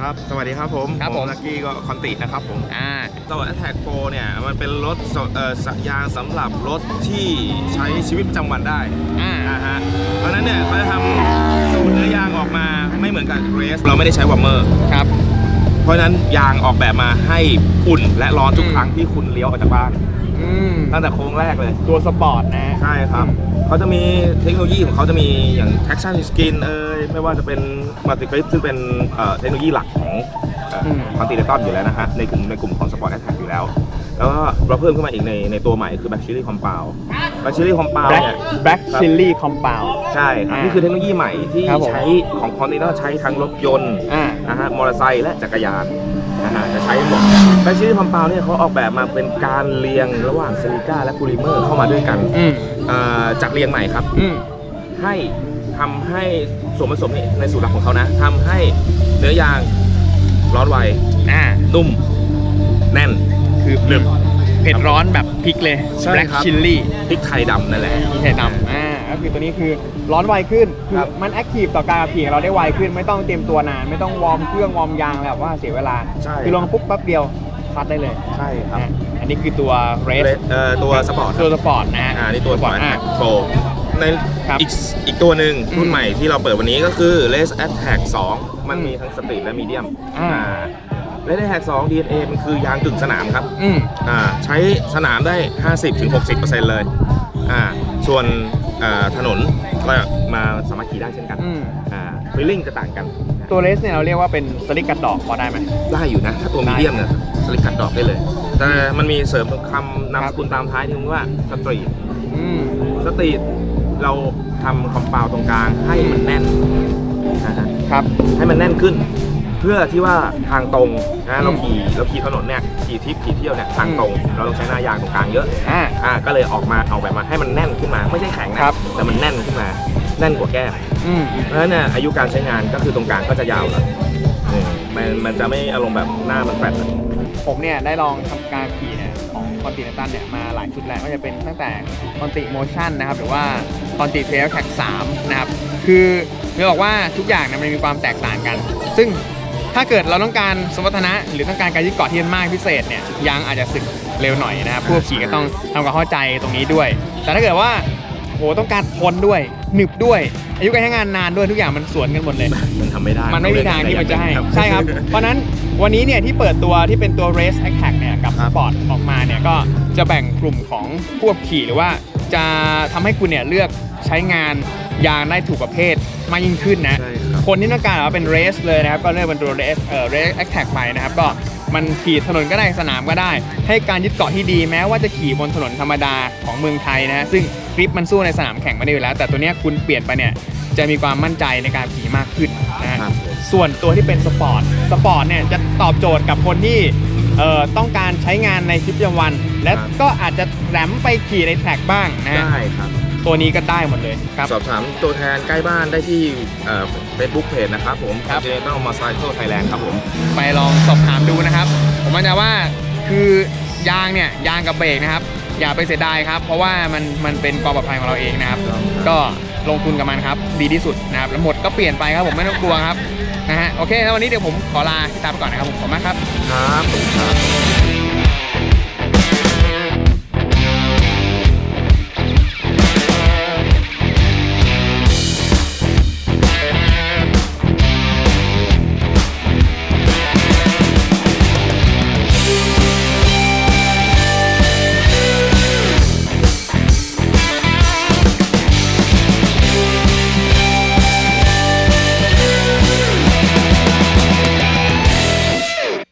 ครับ สวัสดีครับผมครับผม ลักกี้ก็คอนตินะครับผมอ่า ตัวแอ t แทกโ o เนี่ย มันเป็นรถสเอ่อสยางสำหรับรถที่ใช้ชีวิตประจำวันได้อ่านะฮะเพราะฉะนั้นเนี่ยเขาจะทำสูตรเนื้อยางออกมาไม่เหมือนกับเรส เราไม่ได้ใช้วอร์มเมอร์ ครับ เพราะฉะนั้นยางออกแบบมาให้อุ่นและร้อนทุกอืม ครั้งที่คุณเลี้ยวออกจากบ้าน อืมตั้งแต่โค้งแรกเลย ตัวสปอร์ตนะ ใช่ครับ เขาจะมีเทคโนโลยีของเขาจะมีอย่าง traction skin เอ่ยไม่ว่าจะเป็น multi grip ซึ่งเป็นเอ่อเทคโนโลยีหลักของอืมคอนติเนตัลอยู่แล้วนะฮะในกลุ่มในกลุ่มของ Sport Attack อยู่แล้ว แล้วก็เราเพิ่มขึ้นมาอีกในในตัวใหม่คือ Black Chili Compound Black Chili Compound แบล็เนี่ย แบล็กชิลลี่คอมเปลใช่ครับอ่านี่คือเทคโนโลยีใหม่ที่ครับผม ใช้ของคอนติเนตัลใช้ทั้งรถยนต์อ่า นะฮะมอเตอร์ไซค์และจักรยาน นะฮะจะใช้หมดแบล็กชิลี่คอมเปาเนี่ยเขาออกแบบมาเป็นการเรียงระหว่างซิลิก้าและกูลิเมอร์เข้ามาด้วยกันอืมเอ่อจากเรียงใหม่ครับ อืม ให้ทำให้ส่วนผสมนี่ในสูตรหลักของเขานะทำให้เนื้อยางร้อนไวอ่า นุ่ม แน่น คือหนึบเผ็ดร้อนแบบพริกเลย ใช่แบล็กครับชิลลี่พริกไทยดำนั่นแหละ พริกไทยดำอ่า ก็คือตัวนี้คือร้อนไวขึ้นคือครับมันแอคทีฟต่อการขับขี่ของเราได้ไวขึ้นไม่ต้องเตรียมตัวนาน ไม่ต้องวอร์มเครื่องวอร์มยางแบบว่าเสียเวลาใช่ คือลงปุ๊บแป๊บเดียวคัดได้เลยใช่ครับอะอันนี้คือตัวเรสเอ่อตัวสปอร์ตตัวสปอร์ตนะฮะ อ่านี่ตัวสปอร์ตอ่าโปรในครับอีกอีกตัวหนึ่งรุ่อืนมใหม่ที่เราเปิดวันนี้ก็คือ Race Attack 2 มันอืมมีทั้งสตรีทและมีเดียมอ่า Race Attack 2 DNA มันคือยางกึ่งสนามครับอืม อ่าใช้สนามได้ 50-60%เลยอ่าส่วนอ่า ถนนก็มาสามารถขี่ได้เช่นกันอืม อ่าฟีลลิ่งจะต่างกันตัวเรสเนี่ยเราเรียกว่าเป็นสลิกกัดดอกพอได้ไหม ได้อยู่นะ ถ้าตัวมีเดียมเนี่ยสลิกกัดดอกได้เลย แต่มันมีเสริมคำนามสกุลตามท้ายที่มันว่าสตรีท อืม สตรีทเราทำคอมเปาตรงกลางให้มันแน่นนะฮะครับ ให้มันแน่นขึ้น เพื่อที่ว่าทางตรงนะอืมเราขี่เราขี่ถนนเนี่ยขี่ทริปขี่เที่ยวเนี่ยทางตรง เราต้องใช้หน้ายางตรงกลางเยอะอ่าอ่าก็เลยออกมาเอาแบบมาให้มันแน่นขึ้นมาไม่ใช่แข็งนะครับ แต่มันแน่นขึ้นมาแน่นกว่าแก้มอืมเพราะฉะนั้นเนี่ยอายุการใช้งานก็คือตรงกลางก็จะยาวแล้วนี่มันมันจะไม่อารมณ์แบบหน้ามันแฟลตอะ ผมเนี่ยได้ลองทำการขี่เนี่ยของคอนติเนตัลเนี่ยมาหลายชุดแล้วก็จะเป็นตั้งแต่คอนติโมชั่นนะครับหรือว่าคอนติเทลแท็กสามนะครับคือจะบอกว่าทุกอย่างเนี่ยมันมีความแตกต่างกัน ซึ่ง ถ้าเกิดเราต้องการสมรรถนะ หรือต้องการการยึดเกาะที่มันมากพิเศษเนี่ยยางอาจจะสึกเร็วหน่อยนะครับผู้ขับขี่ก็ต้องทำความเข้าใจตรงนี้ด้วย แต่ถ้าเกิดว่าโหต้องการทนด้วยหนึบด้วย อายุการใช้งานนานด้วยทุกอย่างมันสวนกันหมดเลย มันทำไม่ได้ มันไม่มีทางที่มันจะให้ครับใช่ครับ เพราะฉะนั้นวันนี้เนี่ยที่เปิดตัวที่เป็นตัว Race Attack เนี่ยกับครับ Sport ออกมาเนี่ยก็จะแบ่งกลุ่มของผู้ขับขี่หรือว่าจะทำให้คุณเนี่ยเลือกใช้งานยางได้ถูกประเภทมากยิ่งขึ้นนะใช่ ครับคนที่ต้องการแบบว่าเป็นเรสเลยนะครับ ก็เลือกเป็นตัว Race เอ่อ Race Attack ไปนะครับ ก็มันขี่ถนนก็ได้สนามก็ได้ ให้การยึดเกาะที่ดีแม้ว่าจะขี่บนถนนธรรมดาของเมืองไทยนะฮะซึ่งกริปมันสู้ในสนามแข่งไม่ได้อยู่แล้ว แต่ตัวเนี้ยคุณเปลี่ยนไปเนี่ยจะมีความมั่นใจในการขี่มากขึ้นนะฮะครับส่วนตัวที่เป็นสปอร์ตสปอร์ตเนี่ยจะตอบโจทย์กับคนที่เอ่อต้องการใช้งานในชีวิตประจำวัน และครับก็อาจจะแหลมไปขี่ในแทร็กบ้างนะฮะ ได้ครับ ตัวนี้ก็ได้หมดเลยครับ สอบถามตัวแทนใกล้บ้านได้ที่เฟซบุ๊กเพจนะครับผมครับเจเนต้ามาไซเคิลไทยแลนด์ครับผม ไปลองสอบถามดูนะครับ ผมมั่นใจว่าคือยางเนี่ยยางกับเบรกนะครับ อย่าไปเสียดายครับ เพราะว่ามันมันเป็นความปลอดภัยของเราเองนะครับ ครับ ก็ลงทุนกับมันครับ ดีที่สุดนะครับแล้วหมดก็เปลี่ยนไปครับผมไม่ต้องกลัวครับนะฮะโอเคแล้ววันนี้เดี๋ยวผมขอลาพี่ตาไปก่อนนะครับผมขอบคุณมากครับ ครับผมครับ